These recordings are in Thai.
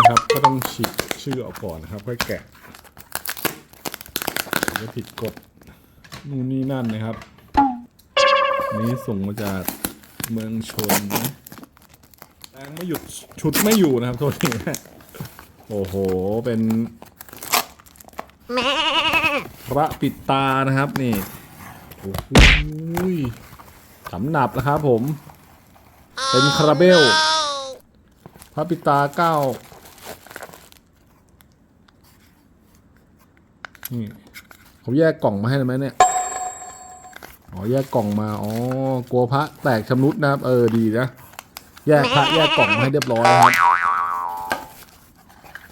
นะครับ ก็ต้องฉีกชื่อออกก่อนนะครับค่อยแกะจะผิดกฎนู่นนี่นั่นนะครับ นี้ส่งมาจากเมืองชนนะแรงไม่หยุดชุดไม่อยู่นะครับโทษทีโอ้โหเป็นพระปิดตานะครับนี่โอ้โหสำหนับนะครับผม เป็นคาราเบล พระปิดตาเก้า นี่เขาแยกกล่องมาให้เลยไหมเนี่ยอ๋อแยกกล่องมาอ๋อกลัวพระแตกชำรุดนะครับเออดีนะแยกพระแยกกล่องมาให้เรียบร้อยนะครับ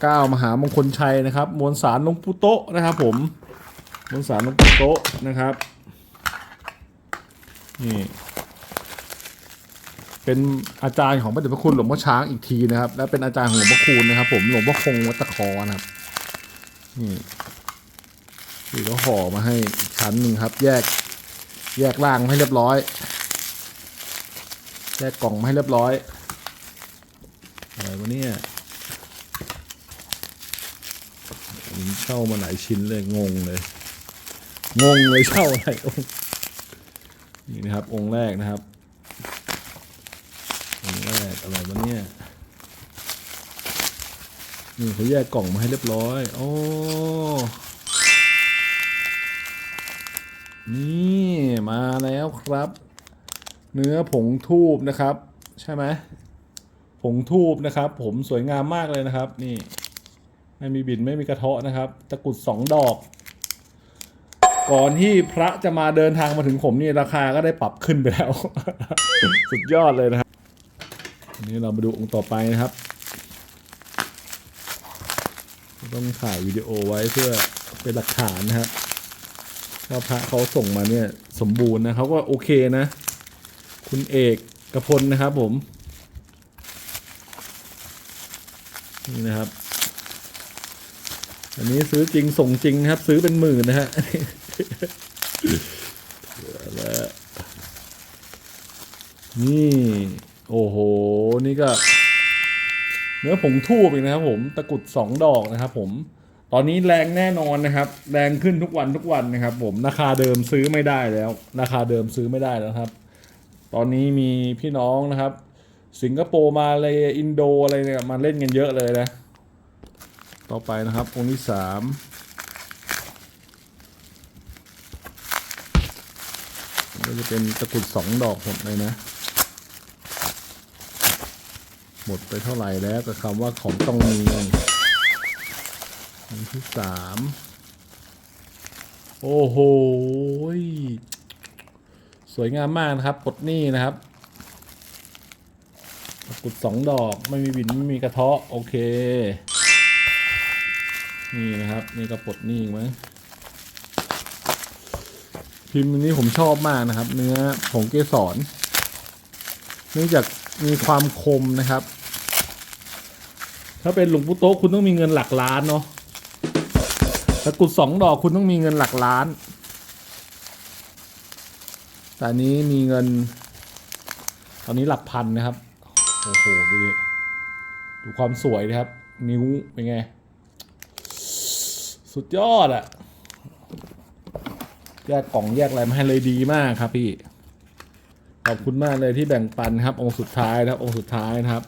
เก้ามหามงคลชัยนะครับ มวลสารหลวงปู่โตะนะครับ ผม มวลสารหลวงปู่โตะนะครับนี่เป็นอาจารย์ของพระเดชพระคุณหลวงพ่อช้างอีกทีนะครับ และเป็นอาจารย์ของหลวงพ่อคูณนะครับ ผมหลวงพ่อคงวัดตะคอนะครับนี่ ที่เขาห่อมาให้อีกชั้นหนึ่งครับ แยกแยกล่างให้เรียบร้อย แยกกล่องมาให้เรียบร้อยอะไรวะเนี่ยเช่ามาหลายชิ้นเลยงงเลย งงเลยเช่าอะไรองค์นี่นะครับ องค์แรกนะครับ องค์แรกอะไรวะเนี่ยนี่เขาแยกกล่องมาให้เรียบร้อย โอ้ นี่มาแล้วครับ เนื้อผงทูบนะครับ ใช่ไหมผงทูบนะครับ ผมสวยงามมากเลยนะครับ นี่ ไม่มีบินไม่มีกระเทาะนะครับตะกรุดสองดอก ก่อนที่พระจะมาเดินทางมาถึงผมนี่ราคาก็ได้ปรับขึ้นไปแล้ว สุดยอดเลยนะครับอันนี้เรามาดูองค์ต่อไปนะครับ ต้องถ่ายวิดีโอไว้เพื่อเป็นหลักฐานนะครับ ว่าพระเขาส่งมาเนี่ยสมบูรณ์นะเขาก็โอเคนะ คุณเอกกระพลนะครับผม นี่นะครับ อันนี้ซื้อจริงส่งจริงครับ ซื้อเป็นหมื่นนะฮะแล้วนี่ โอ้โห นี่ก็ เนื้อผงทูบอีกนะครับผม ตะกรุดสองดอกนะครับผม ตอนนี้แรงแน่นอนนะครับ แรงขึ้นทุกวันทุกวันนะครับ ผมราคาเดิมซื้อไม่ได้แล้ว ราคาเดิมซื้อไม่ได้แล้วครับ ตอนนี้มีพี่น้องนะครับ สิงคโปร์มาเลยอินโดอะไรเนี่ยมาเล่นกันเยอะเลยนะ ต่อไปนะครับองค์ที่สามก็จะเป็นตะกรุดสองดอกหมดเลยนะ หมดไปเท่าไหร่แล้วกับคำว่าของต้องมี องค์ที่สามโอ้โหสวยงามมากนะครับปลดหนี้นะครับกุดสองดอกไม่มีบินไม่มีกระเทาะโอเค นี่นะครับ นี่ก็ปลดหนี้มั้งพิมพ์นี้ผมชอบมากนะครับ เนื้อผงเกสรเนื่องจากมีความคมนะครับ ถ้าเป็นหลวงปู่โต๊ะคุณต้องมีเงินหลักล้านเนาะ ตะกรุดสองดอกคุณต้องมีเงินหลักล้าน แต่นนี้มีเงิน ตอนนี้หลักพันนะครับ โอ้โห ดูดิ ดูความสวยนะครับ นิ้วเป็นไง สุดยอดอะแยกกล่องแยกอะไรมาให้เลยดีมากครับพี่ ขอบคุณมากเลยที่แบ่งปันครับ องค์สุดท้ายนะครับ องค์สุดท้ายนะครับ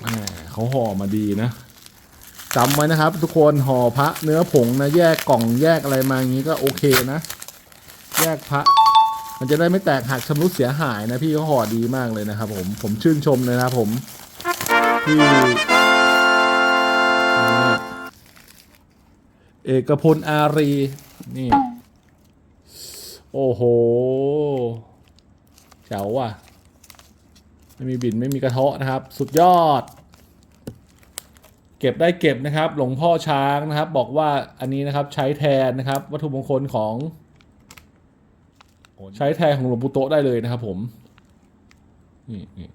แหม เขาห่อมาดีนะจำไว้นะครับ ทุกคนห่อพระเนื้อผงนะแยกกล่องแยกอะไรมาอย่างนี้ก็โอเคนะ แยกพระ มันจะได้ไม่แตกหักชำรุดเสียหายนะพี่เขาห่อดีมากเลยนะครับ ผมผมชื่นชมเลยนะผมที่เอกพลอารีนี่ โอ้โหเจ๋วว่ะ ไม่มีบินไม่มีกระเทาะนะครับ สุดยอด เก็บได้เก็บนะครับ หลวงพ่อช้างนะครับ บอกว่าอันนี้นะครับใช้แทนนะครับ วัตถุมงคลของ ใช้แทนของหลวงปู่โตะได้เลยนะครับผมนี่นี่